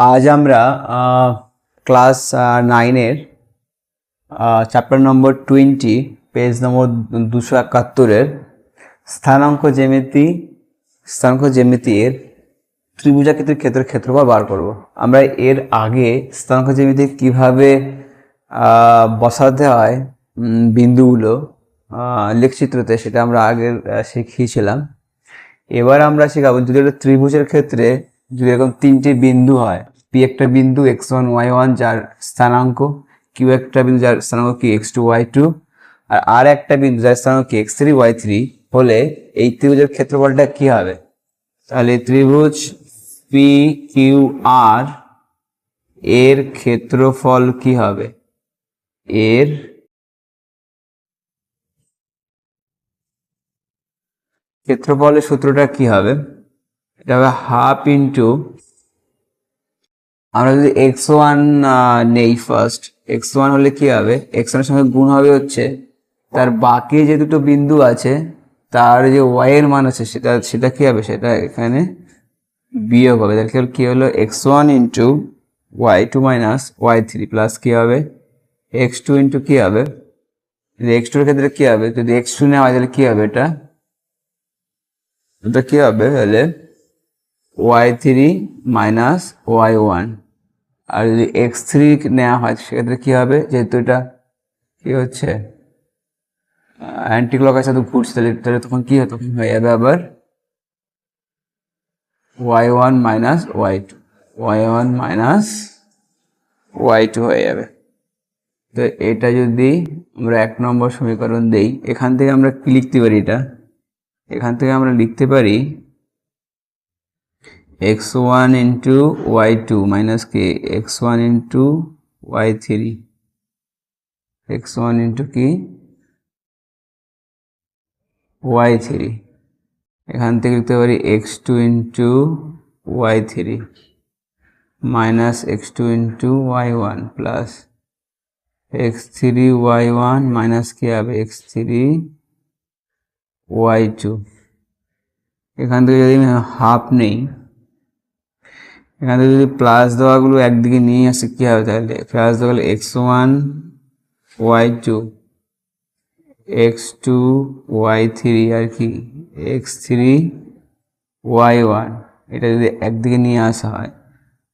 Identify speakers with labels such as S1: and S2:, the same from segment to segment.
S1: আজ আমরা ক্লাস নাইনের chapter number twenty page number দুশো একাত্তরের স্থানাঙ্ক জ্যামিতি স্থানাঙ্ক জ্যামিতির ত্রিভুজাকৃতির ক্ষেত্রের ক্ষেত্রফল বার করব। আমরা এর আগে স্থানাঙ্ক জ্যামিতি কীভাবে বসাতে হয় বিন্দুগুলো লেখচিত্রতে সেটা আমরা আহ, শিখিয়েছিলাম। এবার আমরা শেখাবো যদি একটা ত্রিভুজের ক্ষেত্রে যদি এরকম তিনটে বিন্দু হয় পি একটা বিন্দু এক্স ওয়ান ওয়াই ওয়ান যার স্থানাঙ্ক কিউ একটা বিন্দু, যার স্থানাঙ্ক কি? এক্স টু ওয়াই টু আর আর একটা বিন্দু, যার স্থানাঙ্ক কি? এক্স থ্রি ওয়াই থ্রি হলে এই ত্রিভুজের ক্ষেত্রফলটা কি হবে? তাহলে ত্রিভুজ পি কিউ আর এর ক্ষেত্রফল কি হবে? এর ক্ষেত্রফলের সূত্রটা কি হবে? এটা হবে হাফ ইন্টু আমরা যদি এক্স ওয়ান নেই ফার্স্ট এক্স ওয়ান হলে কি হবে? এক্স ওয়ানের সঙ্গে গুণ হবে হচ্ছে তার বাকি যে দুটো বিন্দু আছে, তার যে ওয়াই এর মান আছে, সেটা সেটা কি হবে? সেটা এখানে বিয়োগ হবে। তাহলে কি হলো x one into y two minus y three plus কি হবে? এক্স টু ইন্টু কি হবে? এক্স টুর ক্ষেত্রে কি হবে? যদি এক্স টু নেওয়া হয়, তাহলে কি হবে এটা? এটা কি হবে? তাহলে y three minus y one আর যদি এক্স থ্রি নেওয়া হয়, সেক্ষেত্রে কী হবে? যেহেতু এটা কী হচ্ছে? অ্যান্টি ক্লকের সাথে ঘুরছে, তাহলে তাহলে তখন কী হতো হয়ে যাবে আবার y one minus y two y one minus y two হয়ে যাবে। তো এটা যদি আমরা এক নম্বর সমীকরণ দেই, এখান থেকে আমরা লিখতে পারি এটা? এখান থেকে আমরা লিখতে পারি x one into y two minus কে x one into y three x one into কি ওয়াই থ্রি এখান থেকে লিখতে পারি x two into y three minus x two into y one plus x three y one minus কি হবে x three Y two এখান থেকে যদি হাফ নেই এখান যদি প্লাস দেওয়াগুলো একদিকে নিয়ে আসে, কী হবে তাহলে? প্লাস দেওয়া গেলে x one y two x two y three আর কি? এক্স থ্রি ওয়াই ওয়ান এটা যদি একদিকে নিয়ে আসা হয়।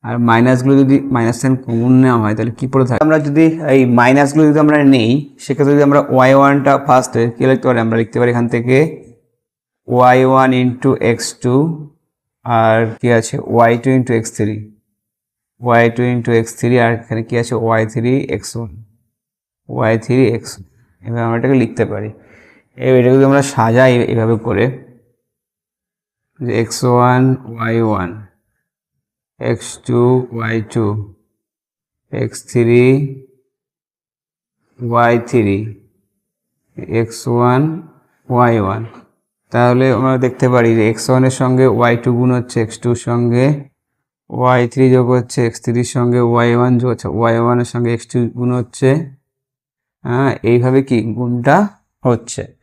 S1: আর মাইনাসগুলো যদি মাইনাস সাইন কমন নেওয়া হয়, তাহলে কী পড়ে থাকে? আমরা যদি এই মাইনাসগুলো যদি আমরা নেই, সেক্ষেত্রে যদি আমরা ওয়াই ওয়ানটা ফার্স্টে কী লিখতে পারি? আমরা লিখতে পারি এখান থেকে y one into x two আর কি আছে? Y two into x three y two into x three আর এখানে কি আছে? Y three x one y three x এভাবে আমরা এটাকে লিখতে পারি। এবার এটা যদি আমরা সাজাই এভাবে করে, যে x one y one x two y two x three y three x one y one তাহলে আমরা দেখতে পারি যে এক্স ওয়ানের সঙ্গে ওয়াই টু গুণ হচ্ছে এক্স টুর সঙ্গে ওয়াই থ্রি যোগ হচ্ছে এক্স থ্রির সঙ্গে ওয়াই ওয়ান যোগ হচ্ছে ওয়াই ওয়ানের সঙ্গে এক্স টু গুণ হচ্ছে হ্যাঁ এইভাবে কি গুণটা হচ্ছে।